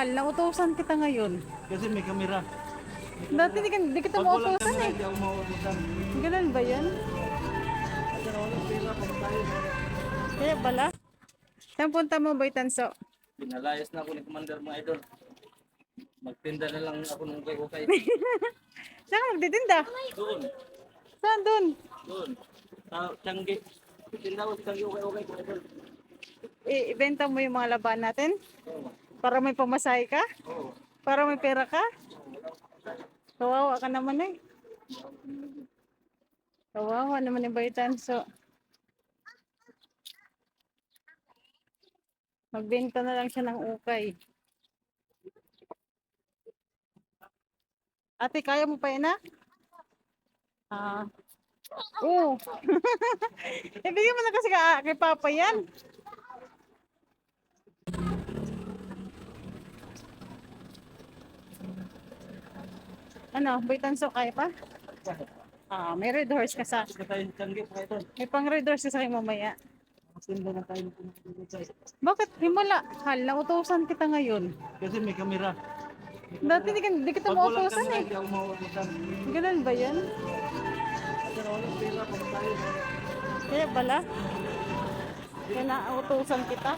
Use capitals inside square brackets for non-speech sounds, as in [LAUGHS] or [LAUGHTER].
mahal. Nautusan kita ngayon. Kasi may kamera. Dati di, di kita mautusan kamera, eh. Ganun ba yan? Kaya pala. Saan punta mo, Boy Tanso? Pinalayas na ako ni Commander mga idol. Magtinda na lang ako ng ukay-ukay. [LAUGHS] Saan ka magtitinda? Doon. Saan dun? Doon. Sa Tiangge. Tinda ko sa Tiangge ukay-ukay mga idol. Ibenta mo yung mga laban natin? Oo. Para may pamasahe ka? Oo. Para may pera ka? Kawawa ka naman eh. Kawawa naman yung Boy Tanso. Magbenta na lang siya ng ukay. Ate, kaya mo pa yan, ah? Ah. Oo. [LAUGHS] Ibigay mo na kasi ka, kay Papa yan. Ano, Boy Tanso, kaya pa? Ah, may red horse ka sa... May pang red horse ka sa akin mamaya. Magtinda na tayo. Bakit himala? Hal, nautusan kita ngayon. Kasi may kamera. Dati di, di kita mautusan kamera, eh. Ganun ba yan? Kaya pala. Kaya nautusan kita.